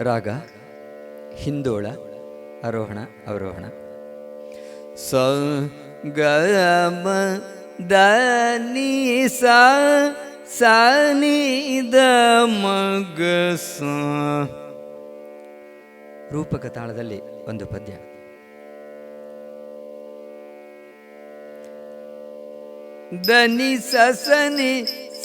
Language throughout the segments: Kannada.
ರಾಗ ಹಿಂದೋಳ ಆರೋಹಣ ಅವರೋಹಣ. ಸ ಗ ಮ ದ ನಿ ಸಾ ಸ ನಿ ದ ಮ ಗ ಸ. ರೂಪಕ ತಾಳದಲ್ಲಿ ಒಂದು ಪದ್ಯ. ದನಿ ಸಸನಿ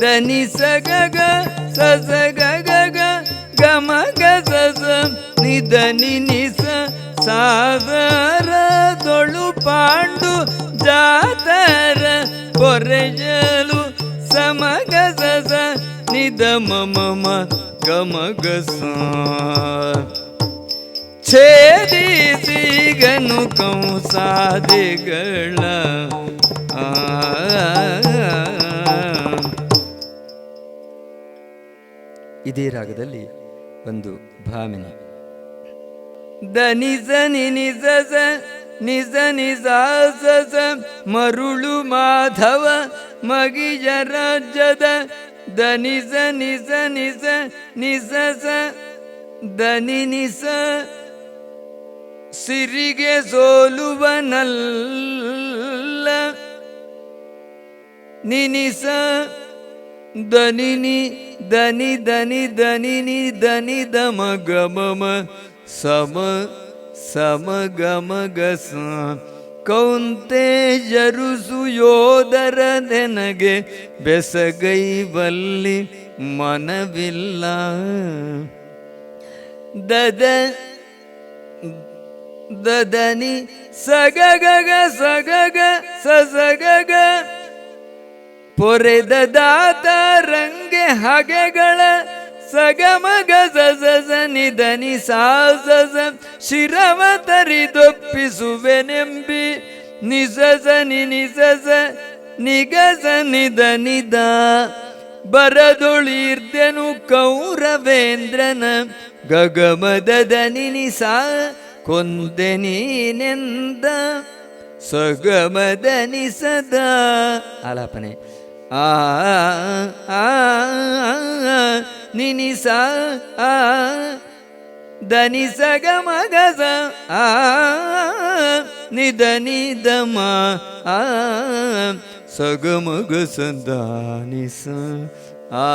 ನೀನಿ ದನಿ ದ ಮಮ ಗಮಗ ಸ ಮೋದದಿ ದೇವಕ್ಕೆ ಕುದಿಸಿ ದನಿ ಸಗಗ ಸಸಗಗ ಗಮ ಗಸ ನಿಧನಿ ನಿಸ ಸಾಗರದೊಳು ಪಾಂಡು ಜಾತರ ಪೊರೆಯಲು ಸಮಗ ಸಸ ನಿಧ ಮಮ ಗಮ ಗಸ ಛೇದಿಸಿ ಗನು ಕಂಸಾದಿಗಳ ಆ ಇದೇ ರಾಗದಲ್ಲಿ ಒಂದು ಭಾಮಿನಿ. ದನಿಸ ನಿಜ ನಿಸ ಸ ಸ ಮರುಳು ಮಾಧವ ಮಗಿಜ ರಾಜ್ಯದ. ದನಿಸ ನಿಜ ನಿಜ ನಿಜ ಸ ದನಿ ನಿಸ ಸಿರಿಗೆ ಸೋಲುವನಲ್ಲ. ನಿನಿಸ ದನಿನಿ, ದನಿ ದನಿ, ದನಿನಿ, ದನಿ, ದಮ, ಗಮ ಸಮ ಸಮ, ಗಮ ಗಸ ಕೌಂತೆ ಜರುಸು ಯೋಧರ ನೆನಗೆ ಬೆಸಗೈವಲ್ಲಿ ಮನವಿಲ್ಲ. ದದ, ದದನಿ ಸಗಗ ಸಗಗ, ಸಸಗಗ ಪೊರೆದ ದಾತ ರಂಗೆ ಹಗೆಗಳ ಸಗಮಗ ಸಸ ನಿಧನಿ ಸಾಸಸ ಶಿರವ ತರಿದೊಪ್ಪಿಸುವೆನೆಂಬಿ ನಿಸಸ ನಿನಿಸಸ ನಿಗಸ ನಿಧ ನಿದ ಬರದೊಳಿರ್ದೆನು ಕೌರವೇಂದ್ರನ ಗಗಮದ ನಿನಿಸ ಕೊಂದೆ ನೀನೆಂದ ಸಗಮದ ನಿಸದ ಆಲಾಪನೆ. आ निनिसा आ धनी सग मग आ निधनी दमा आ सग मग सदानिस आ